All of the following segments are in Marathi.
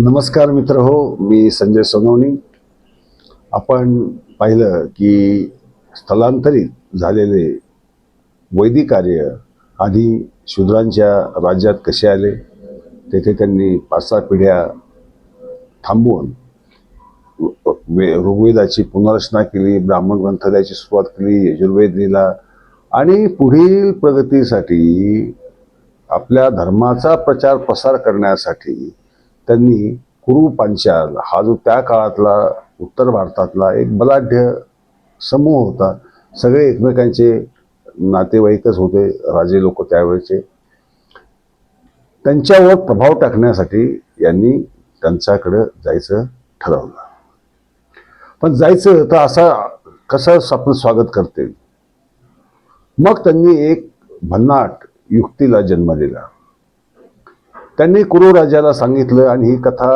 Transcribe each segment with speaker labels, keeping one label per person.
Speaker 1: नमस्कार मित्र हो मी संजय सोनवणी. आपण पाहिलं की स्थलांतरित झालेले वैदिक कार्य आधी शूद्रांच्या राज्यात कसे आले तेथे त्यांनी पाच सहा पिढ्या थांबवून वे ऋग्वेदाची पुनर्रचना केली ब्राह्मण ग्रंथालयाची सुरुवात केली यजुर्वेद लिहिला आणि पुढील प्रगतीसाठी आपल्या धर्माचा प्रचार प्रसार करण्यासाठी त्यांनी कुरुपांचाल हा जो त्या काळातला उत्तर भारतातला एक बलाढ्य समूह होता. सगळे एकमेकांचे नातेवाईकच होते राजे लोक त्यावेळेचे. त्यांच्यावर प्रभाव टाकण्यासाठी यांनी त्यांच्याकडं जायचं ठरवलं. पण जायचं तर असा कसं आपण स्वागत करते मग त्यांनी एक भन्नाट युक्तीला जन्म दिला. त्यांनी कुरुराजाला सांगितलं आणि ही कथा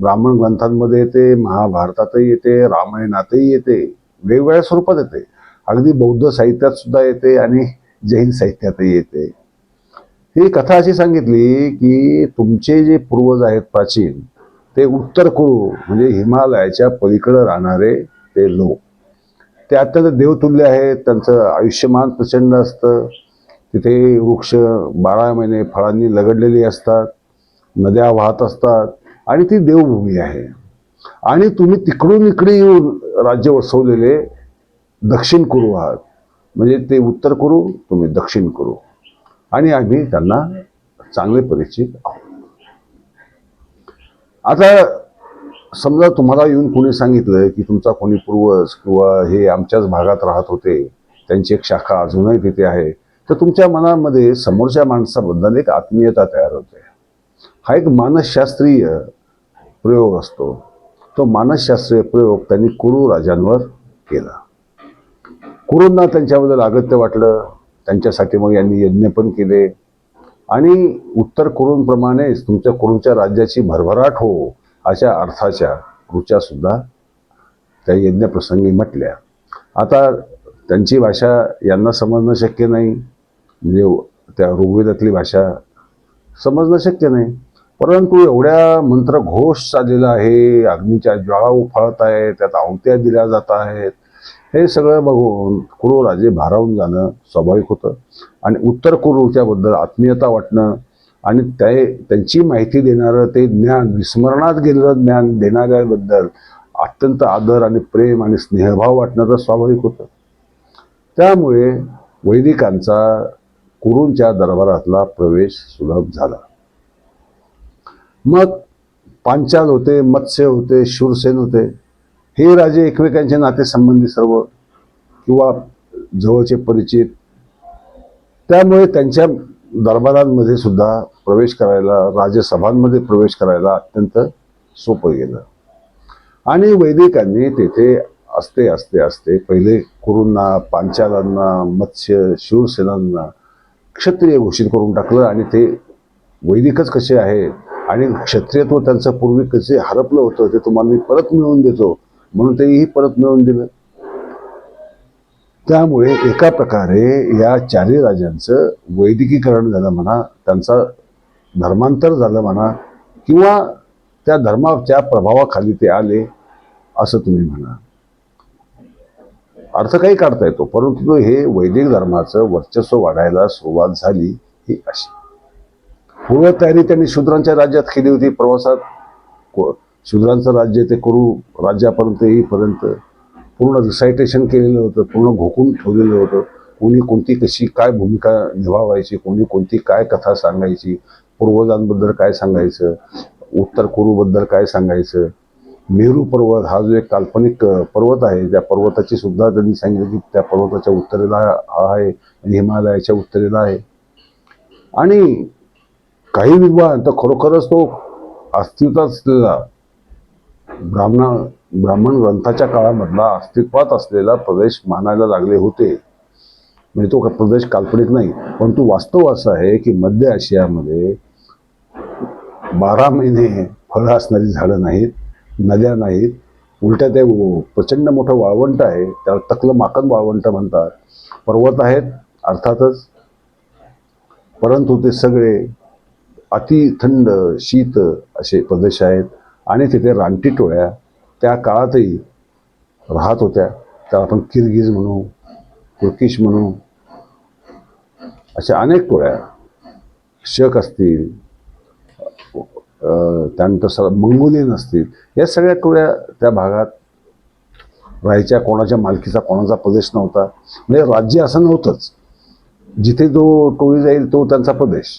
Speaker 1: ब्राह्मण ग्रंथांमध्ये येते महाभारतातही येते रामायणातही येते वेगवेगळ्या स्वरूपात येते. अगदी बौद्ध साहित्यात सुद्धा येते आणि जैन साहित्यातही येते. ही कथा अशी सांगितली की तुमचे जे पूर्वज आहेत प्राचीन ते उत्तर कुरु म्हणजे हिमालयाच्या पलीकडे राहणारे ते लोक. ते अत्यंत देवतुल्य आहेत त्यांचं आयुष्यमान प्रचंड असतं. तिथे वृक्ष बारा महिने फळांनी लगडलेली असतात. नद्या वाहत असतात आणि ती देवभूमी आहे. आणि तुम्ही तिकडून इकडे येऊन राज्य वसवलेले दक्षिण कुरू आहात. म्हणजे ते उत्तर करू तुम्ही दक्षिण करू. आणि आम्ही त्यांना चांगले परिचित आहोत. आता समजा तुम्हाला येऊन कोणी सांगितलं की तुमचा कोणी पूर्वज किंवा हे आमच्याच भागात राहत होते त्यांची एक शाखा अजूनही तिथे आहे तर तुमच्या मनामध्ये समोरच्या माणसाबद्दल एक आत्मीयता तयार होते. हा एक मानसशास्त्रीय प्रयोग असतो. तो मानसशास्त्रीय प्रयोग त्यांनी कुरू राजांवर केला. कुरूंना त्यांच्याबद्दल अगत्य वाटलं. त्यांच्यासाठी मग यांनी यज्ञ पण केले. आणि उत्तर कुरूंप्रमाणेच तुमच्या कुरूंच्या राज्याची भरभराट हो अशा अर्थाच्या ऋचासुद्धा त्या यज्ञप्रसंगी म्हटल्या. आता त्यांची भाषा यांना समजणं शक्य नाही. म्हणजे त्या ऋग्वेदातली भाषा समजणं शक्य नाही. परंतु एवढ्या मंत्र घोष चाललेला आहे अग्नीच्या ज्वाळा उफाळत आहेत त्यात आवत्या दिल्या जात आहेत हे सगळं बघून कुरु राजे भारावून जाणं स्वाभाविक होतं. आणि उत्तर कुरुच्याबद्दल आत्मीयता वाटणं आणि ते त्यांची माहिती देणारं ते ज्ञान विस्मरणात गेलेलं ज्ञान देणाऱ्याबद्दल अत्यंत आदर आणि प्रेम आणि स्नेहभाव वाटणं तर स्वाभाविक होतं. त्यामुळे वैदिकांचा कुरूंच्या दरबारातला प्रवेश सुलभ झाला. मग पांचाल होते मत्स्य होते शूरसेन होते हे राजे एकमेकांचे नातेसंबंधी सर्व किंवा जवळचे परिचित. त्यामुळे त्यांच्या दरबारांमध्ये सुद्धा प्रवेश करायला राजसभांमध्ये प्रवेश करायला अत्यंत सोपं गेलं. आणि वैदिकांनी तेथे असते असते असते पहिले कुरूंना पांचालांना मत्स्य शिवसेनांना क्षत्रिय घोषित करून टाकलं आणि ते वैदिकच कसे आहेत आणि क्षत्रियत्व त्यांचं पूर्वी कसे हरपलं होतं ते तुम्हाला मी परत मिळवून देतो. म्हणून तेही परत मिळवून दिलं. त्यामुळे एका प्रकारे या चारही राजांचं वैदिकीकरण झालं म्हणा त्यांचा धर्मांतर झालं म्हणा किंवा त्या धर्माच्या प्रभावाखाली ते आले असं तुम्ही म्हणा. अर्थ काही काढता येतो परंतु हे वैदिक धर्माचं वर्चस्व वाढायला सुरुवात झाली ही अशी. पूर्व तयारी त्यांनी शूद्रांच्या राज्यात केली होती. प्रवासात को- शूद्रांचं राज्य ते करू राज्यापर्यंत येईपर्यंत पूर्ण रिसायटेशन केलेलं होतं पूर्ण घोकून ठेवलेलं होतं. कोणी कोणती कशी काय भूमिका निभावायची कोणी कोणती काय कथा सांगायची पूर्वजांबद्दल काय सांगायचं उत्तर कुरूबद्दल काय सांगायचं. मेरू पर्वत हा जो एक काल्पनिक पर्वत आहे त्या पर्वताची सुद्धा त्यांनी सांगितलं की त्या पर्वताच्या उत्तरेला आहे हिमालयाच्या उत्तरेला आहे. आणि काही विद्वान तर खरोखरच तो अस्तित्वात असलेला ब्राह्मण ब्राह्मण ग्रंथाच्या काळामधला अस्तित्वात असलेला प्रदेश मानायला लागले होते. म्हणजे तो प्रदेश काल्पनिक नाही परंतु वास्तव असं आहे की मध्य आशियामध्ये बारा महिने फळं असणारी झाडं नाहीत नद्या नाहीत उलट्या ते प्रचंड मोठं वाळवंट आहे त्याला तकलं माकन वाळवंट म्हणतात पर्वत आहेत अर्थातच परंतु ते सगळे अति थंड शीत असे प्रदेश आहेत. आणि तिथे रानटी टोळ्या त्या काळातही राहत होत्या. त्या आपण किरगिज म्हणू तुर्किश म्हणू अशा अनेक टोळ्या शक असतील त्यानंतर सर मंगोलियन असतील या सगळ्या टोळ्या त्या भागात राहायच्या. कोणाच्या मालकीचा कोणाचा प्रदेश नव्हता. म्हणजे राज्य असं नव्हतंच. जिथे जो टोळी जाईल तो त्यांचा प्रदेश.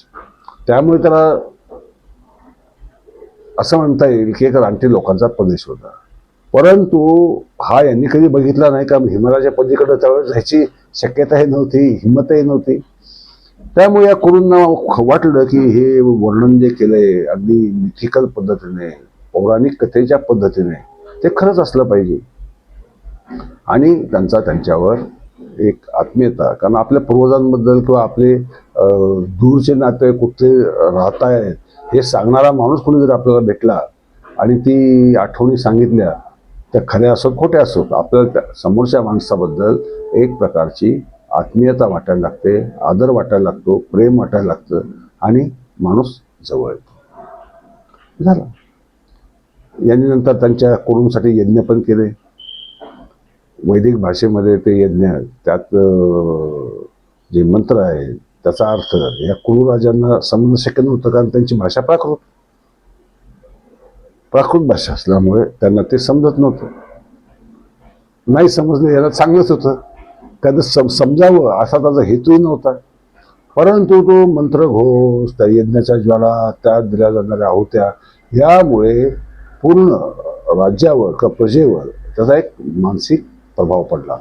Speaker 1: त्यामुळे त्याला असं म्हणता येईल की एक रानटी लोकांचा प्रदेश होता. परंतु हा यांनी कधी बघितला नाही का हिमालयाच्या पलीकडे त्यावेळेस जायची शक्यताही नव्हती हिंमतही नव्हती. त्यामुळे या कुरूंना वाटलं की हे वर्णन जे केलंय अगदी मिथिकल पद्धतीने पौराणिक कथेच्या पद्धतीने ते खरंच असलं पाहिजे. आणि त्यांचा त्यांच्यावर एक आत्मीयता कारण आपल्या पूर्वजांबद्दल किंवा आपले दूरचे नाते कुठे राहत आहेत हे सांगणारा माणूस कोणी जर आपल्याला भेटला आणि ती आठवणी सांगितल्या त्या खऱ्या असोत खोट्या असोत आपल्याला त्या समोरच्या माणसाबद्दल एक प्रकारची आत्मीयता वाटायला लागते आदर वाटायला लागतो प्रेम वाटायला लागतं आणि माणूस जवळ येतो. झालं. यांनी नंतर त्यांच्या कुरूंसाठी यज्ञ पण केले. वैदिक भाषेमध्ये ते यज्ञ त्यात जे मंत्र आहे त्याचा अर्थ या कुरुराजांना समजणं शक्य नव्हतं कारण त्यांची भाषा प्राकृत प्राकृत भाषा असल्यामुळे त्यांना ते समजत नव्हतं. नाही समजलं याला चांगलंच होतं. त्यानं सम समजावं असा त्याचा हेतूही नव्हता. परंतु तो मंत्रघोष त्या यज्ञाच्या ज्वाला त्या दिल्या जाणाऱ्या आहुत्या यामुळे पूर्ण राज्यावर किंवा प्रजेवर त्याचा एक मानसिक प्रभाव पडला.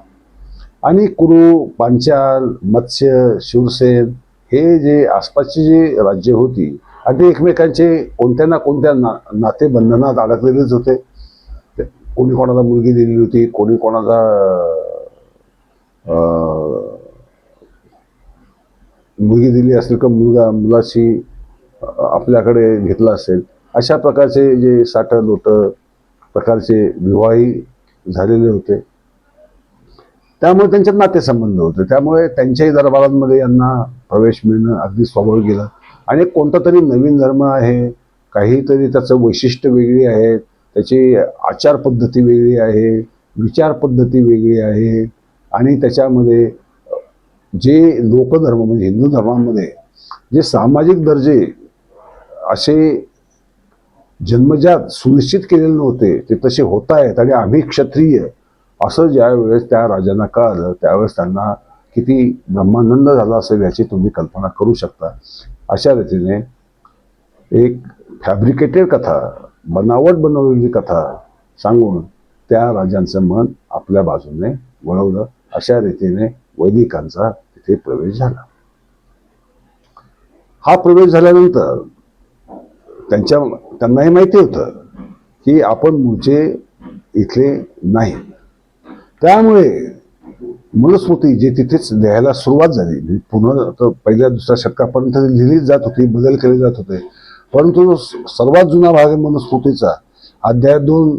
Speaker 1: आणि कुरु पांचाल मत्स्य शिवसेन हे जे आसपासची जी राज्य होती आणि ते एकमेकांचे कोणत्या ना कोणत्या ना नातेबंधनात अडकलेलेच होते. कोणी कोणाला मुलगी दिलेली होती कोणी कोणाला मुलगी दिली असेल किंवा मुलगा मुलाशी आपल्याकडे घेतला असेल अशा प्रकारचे जे साठ लोट प्रकारचे विवाही झालेले होते. त्यामुळे त्यांच्यात नातेसंबंध होते. त्यामुळे त्यांच्याही दरबारांमध्ये यांना प्रवेश मिळणं अगदी स्वाभाविक गेलं. आणि कोणता तरी नवीन धर्म आहे काहीतरी त्याचं वैशिष्ट्य वेगळी आहे त्याची आचार पद्धती वेगळी आहे विचार पद्धती वेगळी आहे आणि त्याच्यामध्ये जे लोकधर्म म्हणजे हिंदू धर्मामध्ये जे सामाजिक दर्जे असे जन्मजात सुनिश्चित केलेले नव्हते ते तसे होत आहेत आणि आम्ही क्षत्रिय. असं ज्या वेळेस त्या राजांना कळालं त्यावेळेस त्यांना किती ब्रह्मानंद झाला असेल याची तुम्ही कल्पना करू शकता. अशा रीतीने एक फॅब्रिकेटेड कथा बनावट बनवलेली कथा सांगून त्या राजांचं मन आपल्या बाजूने वळवलं. अशा रीतीने वैदिकांचा तिथे प्रवेश झाला. हा प्रवेश झाल्यानंतर त्यांच्या त्यांनाही माहिती होतं की आपण मूळचे इथले नाही. त्यामुळे मूलस्मृती जी तिथेच लिहायला सुरुवात झाली. पुन्हा तर पहिल्या दुसऱ्या शतकापर्यंत लिहिली लिहिलीच जात होती बदल केले जात होते. परंतु सर्वात जुना भाग आहे मनुस्मृतीचा अध्याय दोन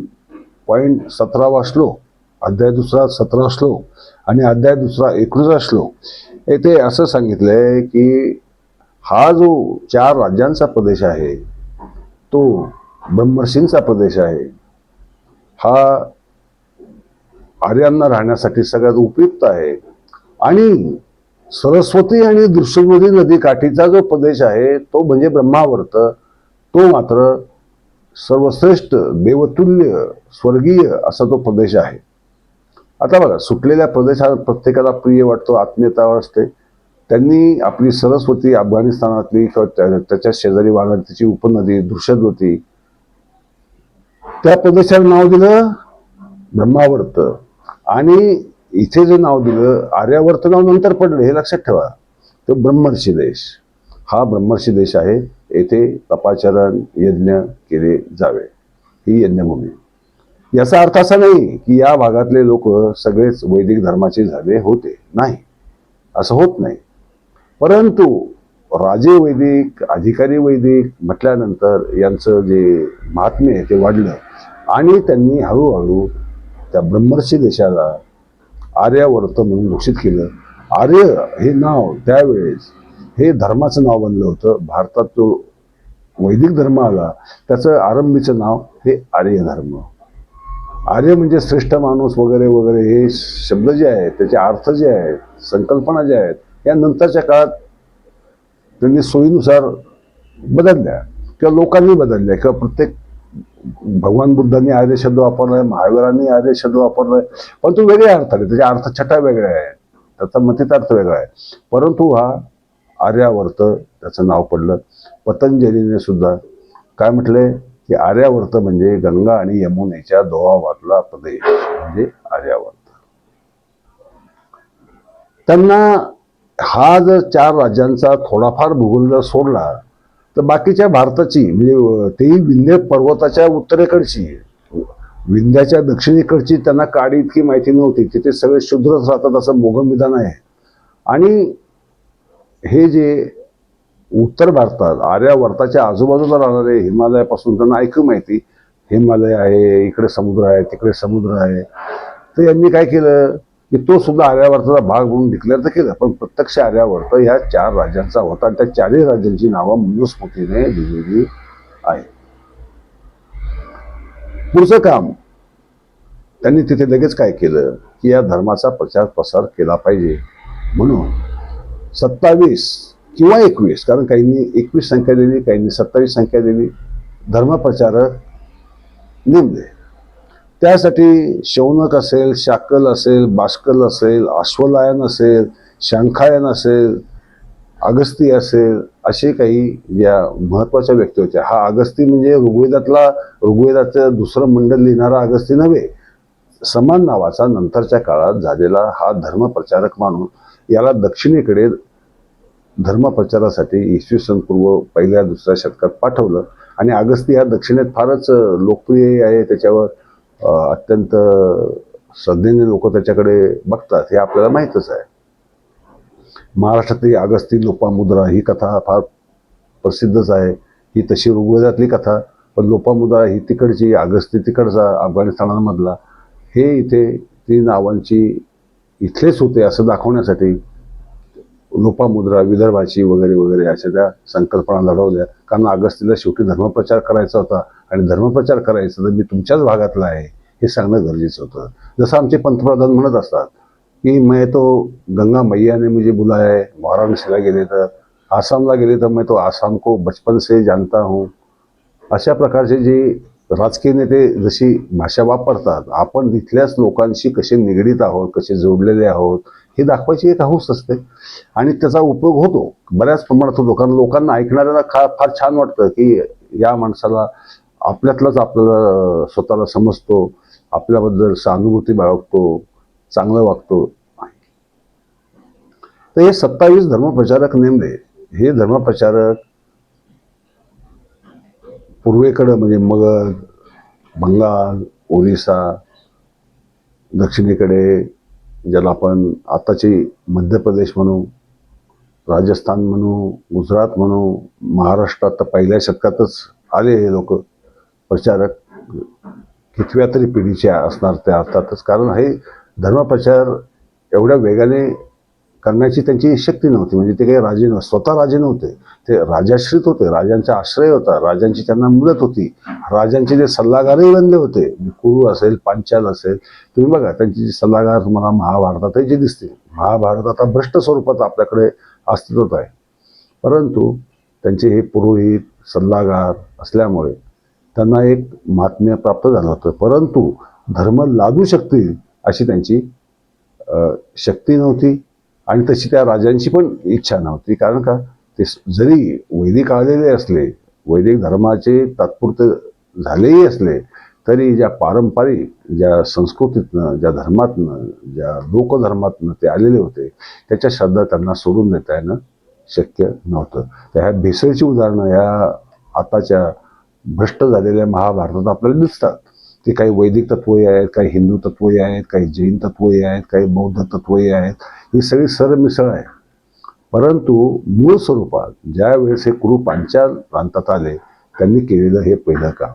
Speaker 1: पॉईंट सतरावा श्लोक अध्याय दुसरा सतरा श्लोक आणि अध्याय दुसरा एकोणीसा श्लोक येथे असं सांगितलंय की हा जो चार राज्यांचा प्रदेश आहे तो ब्रह्मर्षींचा प्रदेश आहे. हा आर्यांना राहण्यासाठी सगळ्यात उपयुक्त आहे. आणि सरस्वती आणि दृश्यमोदी नदी काठीचा जो प्रदेश आहे तो म्हणजे ब्रह्मावर्त. तो मात्र सर्वश्रेष्ठ देवतुल्य स्वर्गीय असा तो प्रदेश आहे. आता बघा सुटलेल्या प्रदेशात प्रत्येकाला प्रिय वाटतो आत्मीयता असते त्यांनी आपली सरस्वती अफगाणिस्तानातली किंवा त्या- त्याच्या शेजारी वाहणारी तिची उपनदी दृश्यद्वती त्या प्रदेशाला नाव दिलं ब्रह्मावर्त. आणि इथे जे नाव दिलं आर्यावर्त नाव नंतर पडलं हे लक्षात ठेवा. तो ब्रह्मर्षी देश. हा ब्रह्मर्षी देश आहे येथे तपाचरण यज्ञ केले जावे. ही यज्ञभूमी. याचा अर्थ असा नाही की या भागातले लोक सगळेच वैदिक धर्माचे झाले होते. नाही. असं होत नाही. परंतु राजे वैदिक अधिकारी वैदिक म्हटल्यानंतर यांचं जे महात्म्य आहे ते वाढलं. आणि त्यांनी हळूहळू त्या ब्रह्मर्षी देशाला आर्यावर्त म्हणून घोषित केलं. आर्य हे नाव त्यावेळेस हे धर्माचं नाव बनलं होतं. भारतात तो वैदिक धर्म आला. त्याचं आरंभीचं नाव हे आर्य धर्म. आर्य म्हणजे श्रेष्ठ माणूस वगैरे वगैरे हे शब्द जे आहेत त्याचे अर्थ जे आहेत संकल्पना ज्या आहेत या नंतरच्या काळात त्यांनी सोयीनुसार बदलल्या किंवा लोकांनी बदलल्या किंवा प्रत्येक भगवान बुद्धांनी आर्य शब्द वापरलाय महावीरांनी आर्य शब्द वापरलाय तो वेगळ्या अर्थाने त्याचे अर्थ छटा वेगळ्या आहेत. त्याचा मतितार्थ वेगळा आहे. परंतु हा आर्यावर्त त्याचं नाव पडलं. पतंजलीने सुद्धा काय म्हटलंय की आर्यावर्त म्हणजे गंगा आणि यमुनेच्या दोहावातला प्रदेश म्हणजे आर्यावर्त. त्यांना हा जर चार राज्यांचा थोडाफार भूगोल जर सोडला तर बाकीच्या भारताची म्हणजे तेही विंध्य पर्वताच्या उत्तरेकडची विंध्याच्या दक्षिणेकडची त्यांना काडी इतकी माहिती नव्हती. तिथे सगळे शुद्रच राहतात असं मोघम विधान आहे. आणि हे जे उत्तर भारतात आर्यावर्ताच्या आजूबाजूला राहणारे हिमालयापासून त्यांना ऐकू माहिती. हिमालय आहे इकडे समुद्र आहे तिकडे समुद्र आहे. तर यांनी काय केलं? की तो सुद्धा आर्यावर्ताचा भाग म्हणून डिक्लेअर तर केलं. पण प्रत्यक्ष आर्यावर्त ह्या चार राज्यांचा होता. आणि त्या चारही राज्यांची नावं मनुस्मृतीने दिलेली आहे पुढचं काम. त्यांनी तिथे लगेच काय केलं? की या धर्माचा प्रचार प्रसार केला पाहिजे. म्हणून सत्तावीस किंवा एकवीस कारण काहींनी एकवीस संख्या दिली काहींनी सत्तावीस संख्या दिली धर्मप्रचारक नेमले. त्यासाठी शौनक असेल शाकल असेल बाष्कल असेल अश्वलायन असेल शंखायन असेल अगस्ती असेल असे काही ज्या महत्त्वाच्या व्यक्ती होत्या. हा अगस्ती म्हणजे ऋग्वेदातला ऋग्वेदाचं दुसरं मंडल लिहिणारा अगस्ती नव्हे समान नावाचा नंतरच्या काळात झालेला हा धर्मप्रचारक मानून याला दक्षिणेकडे धर्मप्रचारासाठी इसवी सन पूर्व पहिल्या दुसऱ्या शतकात पाठवलं. आणि अगस्ती हा दक्षिणेत फारच लोकप्रिय आहे. त्याच्यावर अत्यंत श्रद्धेने लोक त्याच्याकडे बघतात हे आपल्याला माहीतच आहे. महाराष्ट्रातली अगस्ती लोपामुद्रा ही कथा फार प्रसिद्धच आहे. ही तशी ऋग्वेदातली कथा पण लोपामुद्रा ही तिकडची अगस्ती तिकडचा अफगाणिस्तानामधला हे इथे ती नावांची इथलेच होते असं दाखवण्यासाठी लोपामुद्रा विदर्भाची वगैरे वगैरे अशा त्या संकल्पना लढवल्या. कारण अगस्तीला शेवटी धर्मप्रचार करायचा होता. आणि धर्मप्रचार करायचा तर मी तुमच्याच भागातला आहे हे सांगणं गरजेचं होतं. जसं आमचे पंतप्रधान म्हणत असतात की मैं तो गंगा मैयाने मुझे बुलाया है वाराणसीला गेले तर आसामला गेले तर मैं तो आसाम को बचपन से जानता हूँ. अशा प्रकारचे जे राजकीय नेते जशी भाषा वापरतात आपण तिथल्याच लोकांशी कसे निगडीत आहोत कसे जोडलेले आहोत हे दाखवायची एक हौस असते. आणि त्याचा उपयोग होतो. बऱ्याच प्रमाणात होतो. कारण लोकांना ऐकणाऱ्यांना खा फार छान वाटतं की या माणसाला आपल्यातलाच आपल्याला स्वतःला समजतो आपल्याबद्दल सहानुभूती बाळगतो चांगलं वागतो. तर हे सत्तावीस धर्मप्रचारक नेमले. हे धर्मप्रचारक पूर्वेकडं म्हणजे मगध बंगाल ओरिसा दक्षिणेकडे ज्याला आपण आताची मध्य प्रदेश म्हणू राजस्थान म्हणू गुजरात म्हणू महाराष्ट्रात तर पहिल्या शतकातच आले हे लोक. प्रचारक कितव्या तरी पिढीचे असणार त्या अर्थातच कारण हे धर्मप्रचार एवढ्या वेगाने करण्याची त्यांची शक्ती नव्हती. म्हणजे ते काही राजे नव्हते स्वतः राजे नव्हते. ते राजाश्रित होते. राजांचा आश्रय होता. राजांची त्यांना मदत होती. राजांचे जे सल्लागारही बनले होते. कुरु असेल पांचाल असेल तुम्ही बघा त्यांचे जे सल्लागार तुम्हाला महाभारतात जे दिसतील. महाभारत आता भ्रष्ट स्वरूपात आपल्याकडे अस्तित्वात आहे. परंतु त्यांचे हे पुरोहित सल्लागार असल्यामुळे त्यांना एक महात्म्य प्राप्त झालं होतं. परंतु धर्म लादू शकतील अशी त्यांची शक्ती नव्हती. आणि तशी त्या राजांची पण इच्छा नव्हती. कारण का? ते जरी वैदिक आलेले असले वैदिक धर्माचे तात्पुरते झालेही असले तरी ज्या पारंपरिक ज्या संस्कृतीतनं ज्या धर्मातनं ज्या लोकधर्मातनं ते आलेले होते त्याच्या श्रद्धा त्यांना सोडून देता येणं शक्य नव्हतं. तर ह्या भेसळची उदाहरणं ह्या आताच्या भ्रष्ट झालेल्या महाभारतात आपल्याला दिसतात. ते काही वैदिक तत्वही आहेत काही हिंदू तत्वही आहेत काही जैन तत्वही आहेत काही बौद्ध तत्वही आहेत. ही सगळी सरमिसळ आहे. परंतु मूळ स्वरूपात ज्यावेळेस हे कुरु पांचाल प्रांतात आले त्यांनी केलेलं हे पहिलं काम.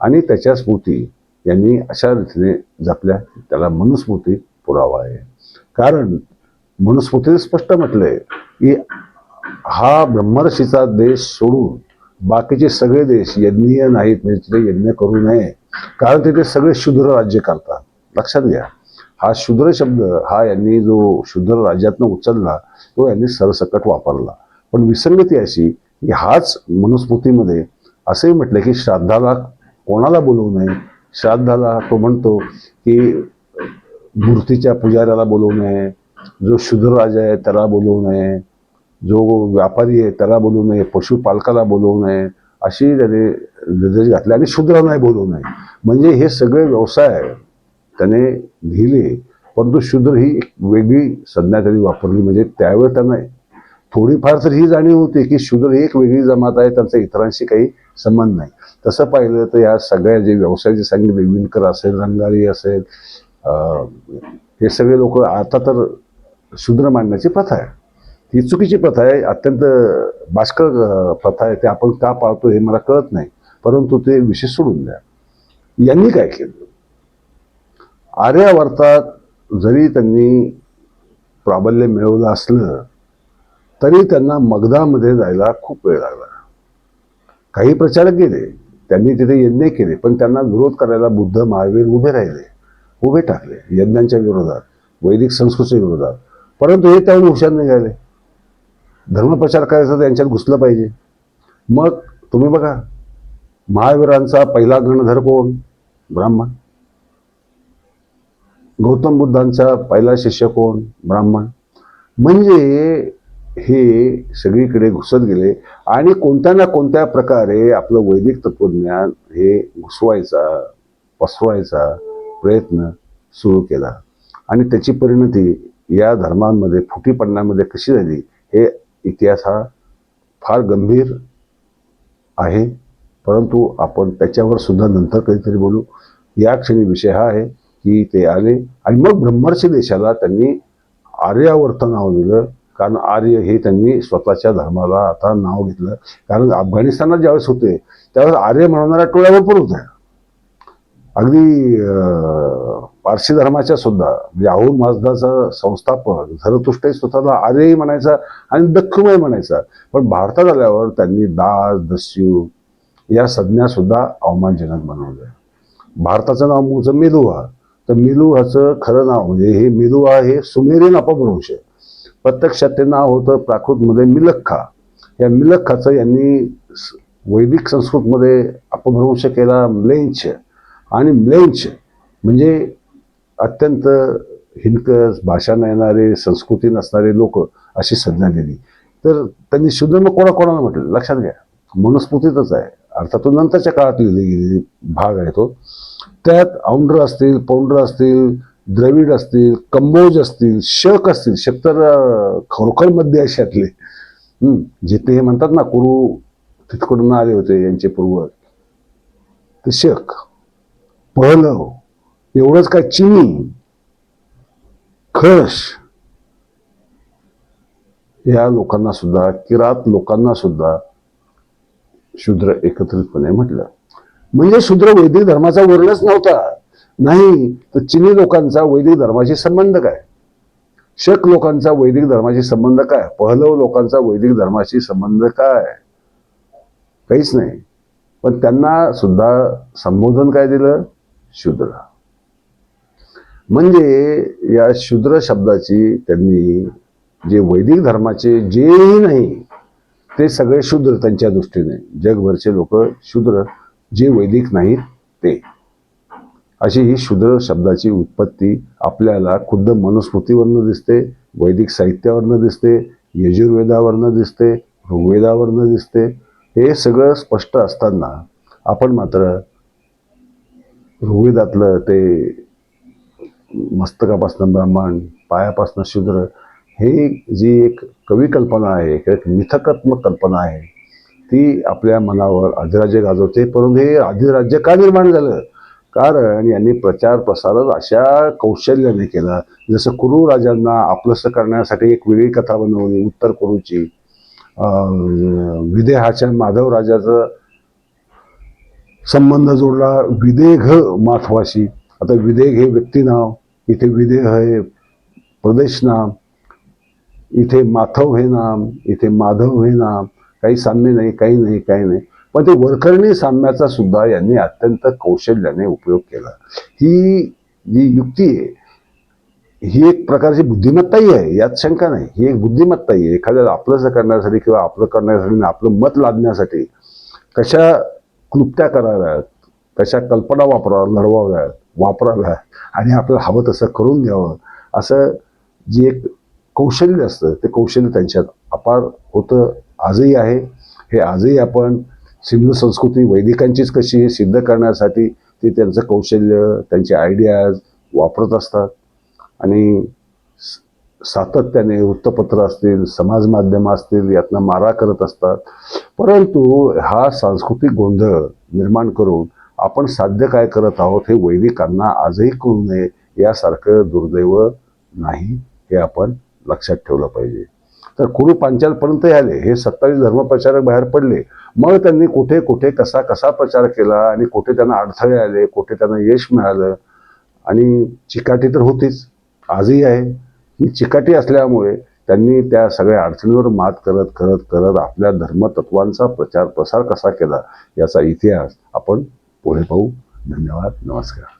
Speaker 1: आणि त्याच्या स्मृती यांनी अशा रीतीने जपल्या त्याला मनुस्मृती पुरावा आहे. कारण मनुस्मृतीने स्पष्ट म्हटलंय की हा ब्रह्मर्षीचा देश सोडून बाकीचे सगळे देश यज्ञीय नाहीत म्हणजे तिथे यज्ञ करू नये. कारण तिथे सगळे शूद्र राज्य करतात. लक्षात घ्या. हा शूद्र शब्द हा यांनी जो शूद्र राज्यातनं उचलला तो यांनी सरसकट वापरला. पण विसंगती अशी की हाच मनुस्मृतीमध्ये असंही म्हटलं की श्राद्धाला कोणाला बोलवू नये? श्राद्धाला तो म्हणतो की मूर्तीच्या पुजाऱ्याला बोलवू नये जो शूद्र राजा आहे त्याला बोलवू नये जो व्यापारी आहे त्याला बोलवू नये पशुपालकाला बोलवू नये अशी त्याने निर्देश घातले. आणि शूद्र नाही बोलवू नये. म्हणजे हे सगळे व्यवसाय त्याने लिहिले परंतु शूद्र ही एक वेगळी संज्ञा त्यांनी वापरली. म्हणजे त्यावेळेस त्यांना थोडीफार तर ही जाणीव होती की शूद्र ही एक वेगळी जमात आहे त्यांचा इतरांशी काही संबंध नाही. तसं पाहिलं तर या सगळ्या जे व्यवसाय जे सांगितले विणकर असेल रंगारी असेल हे सगळे लोक आता तर शूद्र मांडण्याची प्रथा आहे. ही चुकीची प्रथा आहे अत्यंत बाष्कळ प्रथा आहे. ते आपण का पाळतो हे मला कळत नाही परंतु ते विषय सोडून द्या. यांनी काय केलं? आर्यावर्तात जरी त्यांनी प्राबल्य मिळवलं असलं तरी त्यांना मगधामध्ये जायला खूप वेळ लागला. काही प्रचारक गेले त्यांनी तिथे यज्ञ केले पण त्यांना विरोध करायला बुद्ध महावीर उभे राहिले उभे टाकले यज्ञांच्या विरोधात वैदिक संस्कृतीच्या विरोधात. परंतु हे त्याहून हुशार निघाले. धर्मप्रचार करायचा त्यांच्यात घुसलं पाहिजे. मग तुम्ही बघा महावीरांचा पहिला गणधर कोण? ब्राह्मण. गौतम बुद्धांचा पहिला शिष्य कोण? ब्राह्मण. म्हणजे हे सगळीकडे घुसत गेले आणि कोणत्या ना कोणत्या प्रकारे आपलं वैदिक तत्वज्ञान हे घुसवायचा पसरवायचा प्रयत्न सुरू केला. आणि त्याची परिणती या धर्मांमध्ये फुटी पडण्यामध्ये कशी झाली हे इतिहास हा फार गंभीर आहे. परंतु आपण त्याच्यावर सुद्धा नंतर कधीतरी बोलू. या क्षणी विषय हा आहे. की ते आले. आणि मग ब्रह्मर्षी देशाला त्यांनी आर्यावर्त नाव दिलं. कारण आर्य हे त्यांनी स्वतःच्या धर्माला आता नाव घेतलं. कारण अफगाणिस्तानात ज्यावेळेस होते त्यावेळेस आर्य म्हणणाऱ्या टोळ्या भरपूर होत्या अगदी पारशी पारसी धर्माच्या सुद्धा म्हणजे अहुर माजदाचा संस्थापक झरतुष्टही स्वतःला आर्यही म्हणायचा आणि दख्खमय म्हणायचा. पण भारतात आल्यावर त्यांनी दास दस्यू या संज्ञा सुद्धा अवमानजनक बनवल्या. भारताचं नाव मूळचं मेलुहा तर मेलुहाचं खरं नाव म्हणजे हे मेलुहा हे सुमेरियन अपभ्रंश. आहे प्रत्यक्षात ते नाव होतं प्राकृतमध्ये मिलख्खा. या मिलख्खाचं यांनी वैदिक संस्कृतमध्ये अपभ्रंश केला म्लेंच आणि म्लेंच म्हणजे अत्यंत हिनकस भाषा न येणारे संस्कृती नसणारे लोक अशी संज्ञा दिली. तर त्यांनी शुद्ध मग कोणाकोणाला म्हटलं? लक्षात घ्या. मनुस्मृतीतच आहे. अर्थात तो नंतरच्या काळात लिहिले गेलेले भाग आहे तो हो. त्यात औंड्र असतील पौंड्र असतील द्रविड असतील कंबोज असतील शक असतील शक तर खरोखर मध्य आशियातले जिथे हे म्हणतात ना कुरु तिथकडून आले होते यांचे पूर्वज. ते शक पहलव एवढंच काय चिनी खश या लोकांना सुद्धा किरात लोकांना सुद्धा शूद्र एकत्रितपणे म्हटलं. म्हणजे शूद्र वैदिक धर्माचा वर्णच नव्हता. नाही तर चिनी लोकांचा वैदिक धर्माशी संबंध काय? शक लोकांचा वैदिक धर्माशी संबंध काय? पहलव लोकांचा वैदिक धर्माशी संबंध काय? काहीच नाही. पण त्यांना सुद्धा संबोधन काय दिलं? शूद्र. म्हणजे या शूद्र शब्दाची त्यांनी जे वैदिक धर्माचे जेही नाही ते सगळे शूद्र त्यांच्या दृष्टीने. जगभरचे लोक शूद्र जे वैदिक नाहीत ते. अशी ही शूद्र शब्दाची उत्पत्ती आपल्याला खुद्द मनुस्मृतीवरनं दिसते वैदिक साहित्यावरनं दिसते यजुर्वेदावरनं दिसते ऋग्वेदावरनं दिसते. हे सगळं स्पष्ट असताना आपण मात्र ऋग्वेदातलं ते मस्तकापासून ब्राह्मण पायापासून शूद्र हे जी एक कवी कल्पना आहे एक मिथकात्मक कल्पना आहे ती आपल्या मनावर अधिराज्य गाजवते. परंतु हे अधिराज्य का निर्माण झालं? कारण यांनी प्रचार प्रसारच अशा कौशल्याने केला जसं कुरू राजांना आपलंसं करण्यासाठी एक वेगळी कथा बनवली उत्तर कुरुची. विदेहाच्या माधव राजाचं संबंध जोडला विदेघ माथवाशी. आता विदेघ हे व्यक्ती नाव इथे विदेह हे प्रदेश नाम इथे माथव हे नाम इथे माधव हे नाम काही साम्य नाही काही नाही काही नाही. पण ते वरकरणी साम्याचा सुद्धा यांनी अत्यंत कौशल्याने उपयोग केला. ही जी युक्ती आहे ही एक प्रकारची बुद्धिमत्ताही आहे यात शंका नाही. ही एक बुद्धिमत्ताही आहे. एखाद्याला आपलंसं करण्यासाठी किंवा आपलं करण्यासाठी आपलं मत लादण्यासाठी कशा क्लुप्त्या कराव्यात कशा कल्पना वापरा लढवाव्यात वापराव्यात आणि आपल्याला हवं तसं करून घ्यावं असं जे एक कौशल्य असतं ते कौशल्य त्यांच्यात अपार होतं आजही आहे. हे आजही आपण सिंधू संस्कृती वैदिकांचीच कशी हे सिद्ध करण्यासाठी ते त्यांचं कौशल्य त्यांचे आयडियाज वापरत असतात. आणि सातत्याने वृत्तपत्र असतील समाज माध्यमं असतील यातनं मारा करत असतात. परंतु हा सांस्कृतिक गोंधळ निर्माण करून आपण साध्य काय करत आहोत हे वैदिकांना आजही कळू नये यासारखं दुर्दैव नाही हे आपण लक्षात ठेवलं पाहिजे. तर कुरु पांचालपर्यंत आले हे सत्तावीस धर्मप्रचारक बाहेर पडले. मग त्यांनी कुठे कुठे कसा कसा प्रचार केला आणि कुठे त्यांना अडथळे आले कुठे त्यांना यश मिळालं? आणि चिकाटी तर होतीच. आजही आहे. ही चिकाटी असल्यामुळे त्यांनी त्या सगळ्या अडचणीवर मात करत करत करत आपल्या धर्मतत्वांचा प्रचार प्रसार कसा केला याचा इतिहास आपण पुढे पाहू. धन्यवाद. नमस्कार.